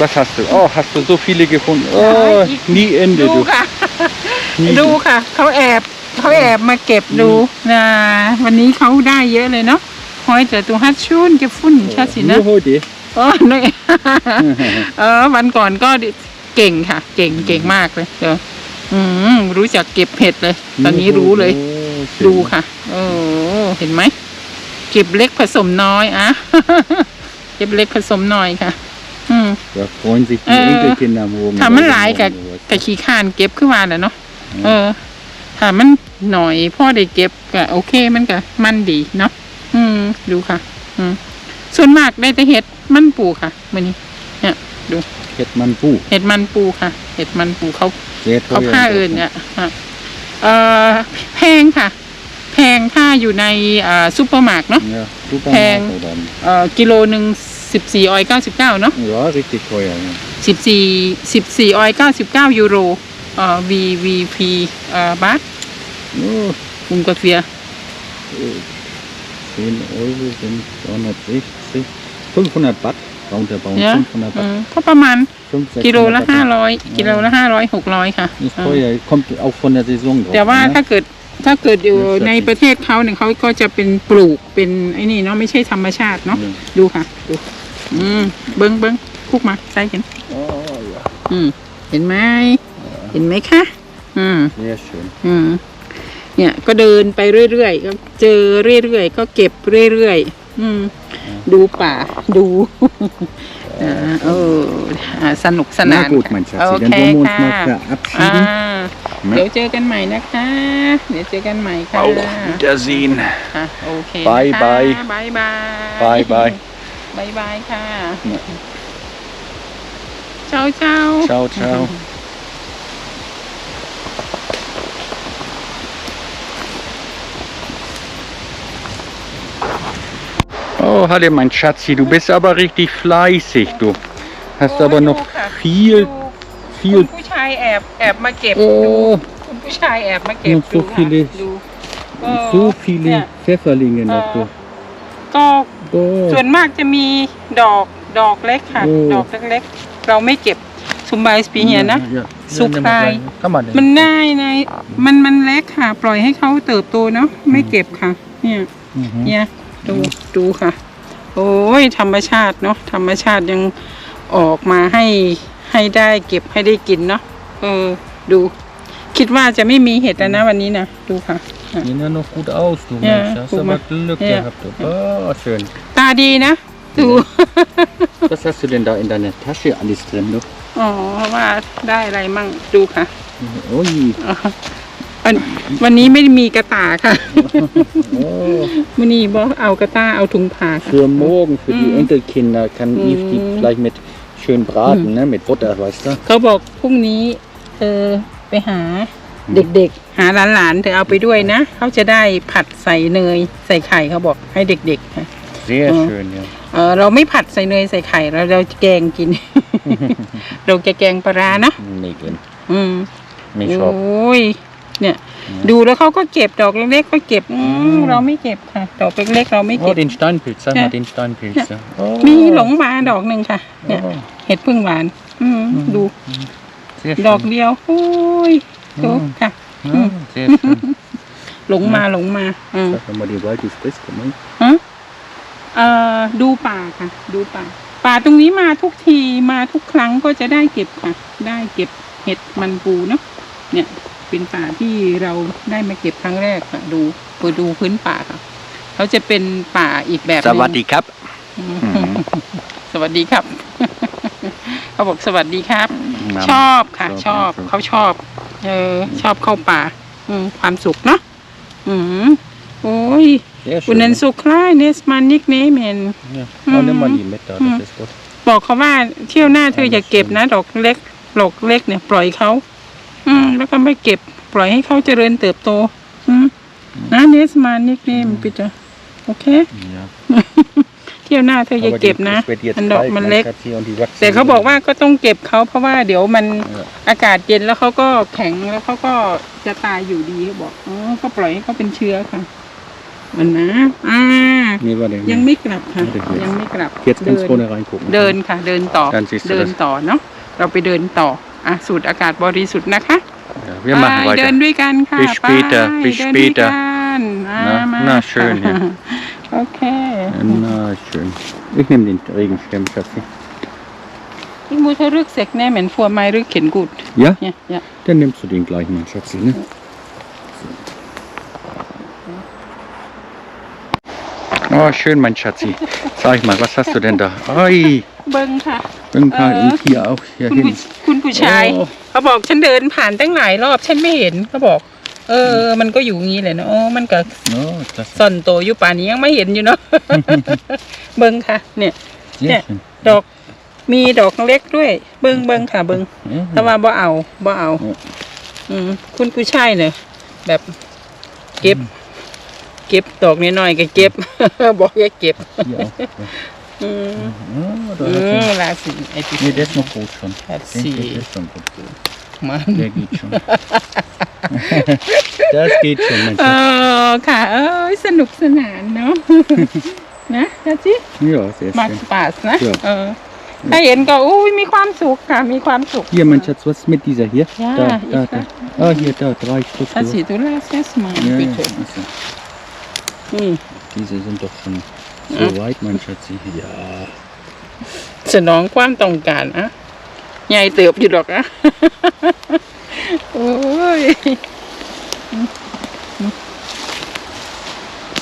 Was hast du? Oh, hast du so viele gefunden? อ๋อ Oh, อีก nie Ende, ดู du. ค่ะ Nie ดูค่ะเขาแอบเขาแอบมาเก็บดูนะวันนี้เขาได้เยอะเลยเนาะหอยแต่ตัวฮัตชุนเก็บฝุ่นชาสินะ Nur heute. อ๋อนี่ เออวันก่อนก็เก่งค่ะ เก่งเก่งมากเลยเดี๋ยวอืมรู้จักเก็บเห็ดเลย ตอนนี้รู้เลย Oh, schön. ดูค่ะ โอ้เห็นไหม เก็บเล็กผสมน้อยอะ เก็บเล็กผสมน้อยค่ะ อืม Da freuen sich die Äh, Enkelkinder morgen. ถ้ามัน oder หลายกับ morgen, oder was. กับขี้ข้านเก็บขึ้นมาแหละเนาะเออถ้ามันหน่อยพ่อได้เก็บก็โอเคมันก็มันดีเนาะอืมดูค่ะ อืมส่วนมากได้แต่เห็ดมันปูค่ะมื่อนี้เนี่ยดู Hetman Bu. เห็ดมันปูค่ะเห็ดมันปูเขา Sehr เขา teuer. ผ้า in อื่น Deutschland. เนี่ยฮะเอ่อแพงค่ะ แพงถ้าอยู่ในอ่าซูเปอร์มาร์ทเนาะ Ja, super. Peng. Oder? เอ่อกิโลหนึ่ง สิบสี่ออยเก้าสิบเก้าเนาะ Ja, richtig teuer. Ja. สิบสี่สิบสี่ออยเก้าสิบเก้ายูโรเอ่อ VVP เอ่อบาท Oh, กรุงกาเฟีย10 Euro sind 260. 500 Baht. Roundabout เนี่ย500อื Baht. มก็ประมาณ 500, กิโลละ600ห้า Baht. ร้อยกิโลละห้าร้อยหกร้อยค่ะ Ist เออ teuer. Kommt auch von der Saison drauf. แต่ว่า ne? ถ้าเกิด ถ้าเกิดอยู่เออในประเทศเขาเนี่ยเขาก็จะเป็นปลูกเป็นไอ้นี่เนาะไม่ใช่ธรรมชาติเนาะอืมดูค่ะดูอืมเบิ้งเบิ้งคุกมาใส่เห็น Oh, ja. อืมเห็นไหมเห็นไหมคะอืม Sehr schön. อืมเนี่ยก็เดินไปเรื่อยๆก็เจอเรื่อยๆก็เก็บเรื่อยๆอืมดูป่าดู อ่าเอออ่าสนุกสนาน Na gut, mein Schatzi, โอ dann เค wollen wir uns ค่ะ mal อ่า verabschieden. เดี๋ยวเจอกันใหม่นะคะ เดี๋ยวเจอกันใหม่ค่ะ Auf Wiedersehen. อะโอเคบายนะคะบายบายบายบายบายบายบายค่ะเนี่ยเจ้าเจ้า Ciao, ciao. Oh, Halle, mein Schatzi, du bist aber richtig fleißig, du. Hast aber noch ดูค่ะ viel, ดูคุ viel. ณผู้ชายแอบแอบมาเก็บดู Oh, คุณผู้ชายแอบมาเก็บอืมดู so viele ค่ะดูเออ so viele เนี่ย Pfefferlinge noch, du. ก็ Oh, ส่วนมากจะมีดอกดอกเล็กค่ะ โอ้ ดอกเล็กๆ เราไม่เก็บซุมบายสปีเฮียนะ Ja, ja. So Ja, nimm mal klein. rein. Kann man มัน denn? ได้ในมันมันเล็กค่ะ ปล่อยให้เขาเติบโตเนาะไม่เก็บค่ะ เนี่ย Mhm. เนี่ยดูดูค่ะ โอ้ยธรรมชาติเนาะธรรมชาติยังออกมาให้ให้ได้เก็บให้ได้กินเนาะเออ ดู คิดว่าจะไม่มีเห็ดแล้วนะวันนี้นะดูค่ะ Sehen ja noch gut aus, du Ja, Mensch. Hast guck aber mal. Glück Ja. gehabt. Du. Oh, schön. ตาดีนะ ดู Was hast du denn da in deiner Tasche alles drin, du? อ๋อว่าได้อะไรมั่งดูค่ะ Ui. วันวันนี้ไม่ได้มีกระตายค่ะ Oh. วันนี้บอกเอากระตายเอาถุงผ้าค่ะ Für morgen, für die Mhm. Enkelkinder, kann Yves die Mhm. vielleicht mit schön braten, ne? Mit Butter, weißt du? เขาบอกพรุ่งนี้เธอไปหาเด็กๆ หาหลานๆเธอเอาไปด้วยนะ เขาจะได้ผัดใส่เนยใส่ไข่เขาบอกให้เด็กๆค่ะ Sehr Mhm. schön, ja. เออเราไม่ผัดใส่เนยใส่ไข่เราเราจะแกงกิน เราจะแกงปลาร้านะ Nee, gehen. อืม Mich โอ auch. ้ย เนี่ย ดูแล้วเขาก็เก็บดอกเล็กๆก็เก็บอืมเราไม่เก็บค่ะ ดอกเล็กๆเราไม่ Oh, เก็บ den Steinpilz, sag Ja. mal den Steinpilz. Ja. Ja. Oh. มีหลงมาดอกหนึ่งค่ะ เนี่ย Oh, เห็ดพึ่งหวาน อืมดู sehr ดอก schön. เดียวโอ้ยดูอืมค่ะ Ja, sehr schön. หลงมาหลงมาอืม Sag doch mal, die Wald ist frisch, komm mal. ฮะเอ่อดูป่าค่ะ ดูป่า ป่าตรงนี้มาทุกทีมาทุกครั้งก็จะได้เก็บค่ะ ได้เก็บเห็ดมันปูเนาะเนี่ย เป็นป่าที่เราได้มาเก็บครั้งแรกค่ะ ดูไปดูพื้นป่าค่ะเขาจะเป็นป่าอีกแบบหนึง Cup. อืมสวัสดีครับ เขาบอกสวัสดีครับ Mama. ชอบค่ะชชออบบเขาชอบ เออ ชอบเข้าป่า อืม ความสุขเนาะอืมโอ้ย Sehr อุ schön. นัน ne? สุคลายเนสมันนิกเนเมน Ja. Oh, nimm mal die mit da, Mhm. das ist gut. บอกเขาว่าเที่ยวหน้าเธออย่าเก็บนะ ดอกเล็ก ดอกเล็กเนี่ย ปล่อยเขา อืม แล้วก็ไม่เก็บปล่อยให้เขาเจริญเติบโต อืมนะเนสมันนิกเนมปิดโอเค Ja. เที่ยวหน้าเธออย่า Aber เก็บ die- นะ das wird jetzt มันดอก bald, มัน mein เล็ก Schatzi, und die wachsen แต่เขาบอก wieder. ว่าก็ต้องเก็บเขาเพราะว่าเดี๋ยวมันเอออากาศเย็นแล้วเขาก็แข็งแล้วเขาก็จะตายอยู่ดีเขาบอกอ๋อก็ปล่อยให้เขาเป็นเชื้อค่ะมันนะ อ่า Nee, warte. ยังไม่กลับค่ะเดี๋ยวยังไม่กลับ Jetzt เดิ kannst น du vorne reingucken. เดินค่ะ เดินต่อ Dann siehst du เดิน das. ต่อเนาะ เราไปเดินต่อ อะสูดอากาศบริสุทธิ์นะคะ Ja, wir machen ไปเดิน weiter. ด้วยกันค่ะ Bis ไป später, bis เดินด้วย später กันอ่านะมาน่า schön hier โอเค Na, schön. Ich nehme den Regenschirm, Schatzi. อีกมูเธอรึกเสกแน่เหมือนฟัวไม้รึกเข็นกุด Ja? เนี่ยเนี่ย Dann nimmst du den gleich mal, Schatzi, ne? Oh, schön, mein Schatzi. Sag mal, was hast du denn da? Ei, เบิ้งค่ะ irgendwann Äh, und hier auch, hier คุณผู้ hin. คุณผู้ชาย โอ้ เขาบอกฉันเดินผ่านตั้งหลายรอบฉันไม่เห็นเขาบอก เออ มันก็อยู่อย่างนี้แหละเนาะโอ้มันก็ Oh, klasse. ซ่อนโตวอยู่ป่านนี้ยังไม่เห็นอยู่เนาะ เบิ้งค่ะ เนี่ย Sehr Ja. schön. ดอกมีดอกเล็กด้วย เบิ้งเบิ้งค่ะ เบิ้ง Ja. ถ้าว่าบ่เอาบ่เอาอืมอืมคุณผู้ชายเนี่ยแบบเก็บ เก็บดอกน้อยๆก็เก็บ บอกอย่าเก็บ Hier auch. Ja. อื ม Oh, da อื hat ม er- ราศีไอ้ที่ Nee, der ist noch gut schon. Hat Den sie. geht das schon gut. มัน Der geht schon. das geht schon, mein เอ Schatz. อค่ะ เอ้ย สนุกสนานเนาะ นะนะจิ Ja, sehr มา schön. ปาสนะ Ja. เออ ถ้าเห็นก็ อุ้ยมีความสุขค่ะ มีความสุข Hier, mein Schatz, was ist mit dieser hier? Ja, da, ich da, weiß. da. Ah, hier, da, drei Stück. ถ้า du. สีตุลาเซสมา Ja, ไป ja, เถอะ also, อืม diese sind doch schon Ja. so weit, mein Schatzi. Ja. สนองความต้องการอะใหญ่เติบอยู่ดอกอะโอ้ย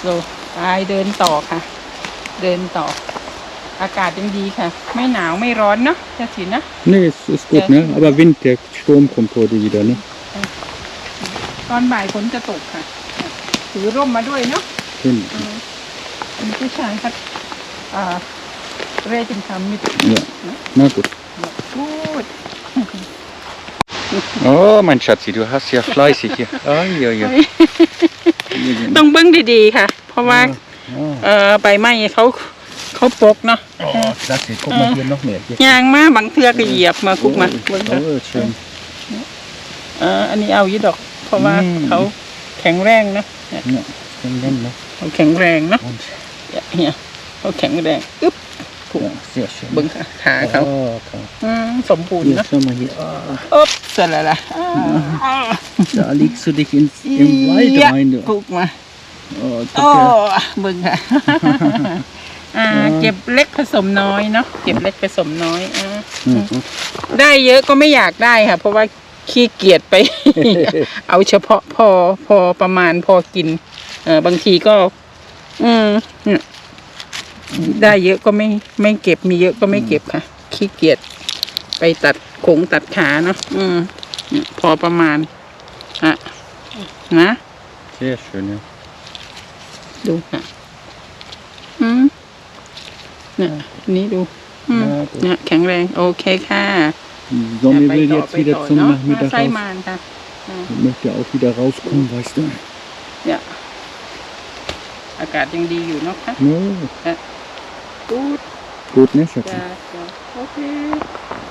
โซไปเดินต่อค่ะ เดินต่อ อากาศยังดีค่ะ ไม่หนาวไม่ร้อนเนาะจะสินะ Nee, es ist gut, Ja. ne? Aber Wind, der Sturm kommt heute wieder, ne? ตอนบ่ายฝนจะตกค่ะ ถือร่มมาด้วยเนาะ Schön. คุณผู้ชายครับอ่าเรจินคำมิด Ja. Na gut. พูด Oh, mein Schatzi, du hast ja fleißig hier. Ai, ai, ai. ต้องเบิ้งดีๆค่ะ เพราะว่า Oh, เอ่อใบไม้เขาเขาปกเนาะ oh, klasse. Guck mal hier noch mehr. Hier. ยางมาบางเทือก็เหยียบมาคุกมา เบิ้งค่ะ Oh, schön. เอ่ออันนี้เอาอยี่ดอก เพราะว่าอืม เขาแข็งแรงเนาะ Ja, schön lang, ne? เขาแข็งแรงเนาะ Und, เนี่ยเขาแข็งแรงอึ๊บ ja, sehr schön. เบิ้งค่ะขาเขา Oh, okay. อืมสมบูรณ์ Hier, เนาะ schau mal hier. Ah, อึ๊บเสร็จแล้วล่ะอ่าอ่า da legst du dich ins, im Wald เยะ rein, du. คุกมา Oh, โอ้ guck เบิ่งค่ะ อ่า เก็บเล็กผสมน้อยเนาะ เก็บเล็กผสมน้อยอ่า Mhm. ได้เยอะก็ไม่อยากได้ค่ะ เพราะว่าขี้เกียจไป เอาเฉพาะพอพอประมาณพอกิน เออบางทีก็ อืมเนี่ยได้เยอะก็ไม่ไม่เก็บมีเยอะก็ไม่เก็บค่ะ ขี้เกียจไปตัดขงตัดขาเนาะอืมเนี่ยพอประมาณอะนะ Sehr schön, ja. ดูค่ะอืมเนี่ยอันนี้ดูอืม Ja, gut. เนี่ยแข็งแรง โอเคค่ะ Die Sonne ไป will ต่อ jetzt ไป wieder ต่อ zum เนาะ Nachmittag ไส้ raus. มานค่ะ Möchte auch wieder rauskommen, weißt du. เนี่ย อากาศยังดีอยู่เนาะค่ะ No, กูด gut, ne, Schatzi? จ้าจ้าโอเค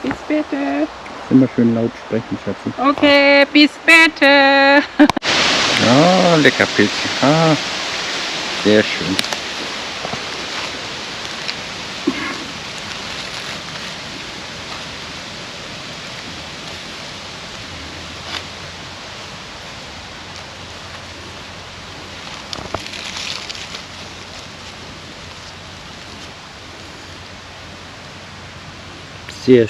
bis später Immer schön laut sprechen, Schatzi. โอเค bis später Ah, lecker Pilzchen. Ah, sehr schön. Sehr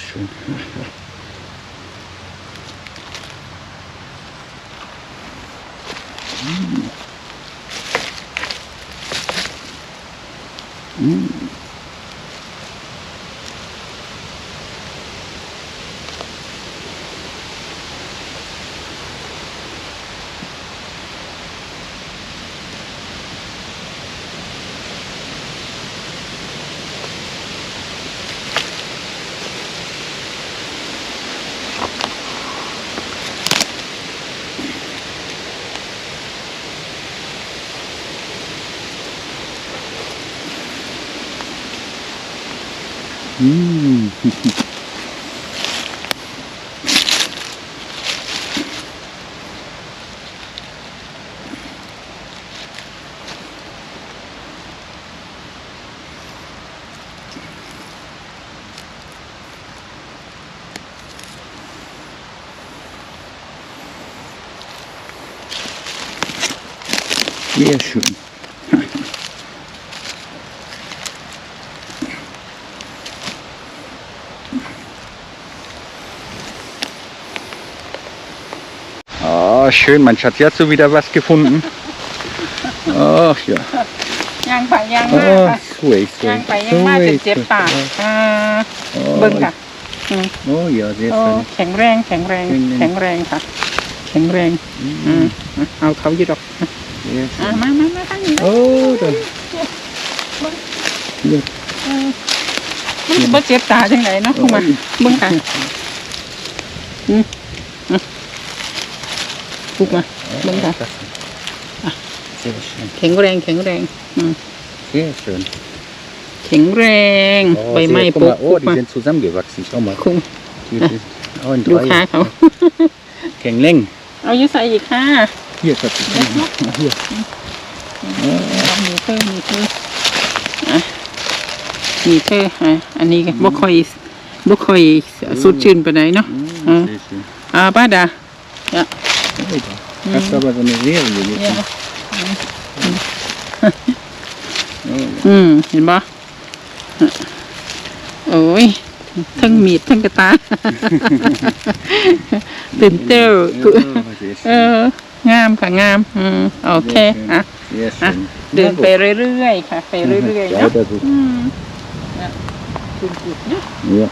М. -м Oh, schön, mein Schatz. Jetzt hast du wieder was gefunden. Ach ja. ยางไปยางมา Oh, ค่ะ sweet, ยาง sweet. ไปยางมาจนเจ็บปากอ่าเบิ่งค่ะ Oh ja, sehr โอ้ schön. แข็งแรงแข็งแรง แข็งแรงแข็งแรงค่ะ แข็งแรงอืมอะเอาเขาอยู่ดอก Sehr อะ schön. มามามาตั้งนี้นะ Oh, da. Hier. เออมันจะบ่เจ็บตาจังไหนเนาะคุณมาเบิ่งค่ะ อืมอะ ปลุกมาเบิ่งค่ะ Sehr schön. แข็งแรงแข็งแรงอืม Sehr schön. แข็งแรง Oh, ใบไม้ sehr, ป guck ก mal, ปลุ oh, ก die มา sind zusammengewachsen. Schau mal. คุม Die, die, oh, in ดู drei. ขาเขา Kengling. เอาอยู่ใส่อีกค่ะ Hier, Schatz. Hier. เอามีเพิ่มมีเพิ่มอะมีเพิ่มอะอันนี้ก็บ่ค่อยบ่ค่อยสดชื่นปานใดเนาะ Mm, Ah. Sehr schön. อ่าป้าดา Oh, da. Hast aber so eine Serie jetzt. เนี่ย Oh, อืม เห็นบ่โอ้ย ทั้งมีดทั้งกระตา ตื่นเต้น Oh, sehr เอ schön. องามค่ะงาม อืม โอเค อะ Sehr อะ schön. เดิน Na ไป gut. เรื่อยๆค่ะ ไปเรื่อยๆเนาะ Weiter so. อืมเนี่ยคุณกุดเนาะ Ja.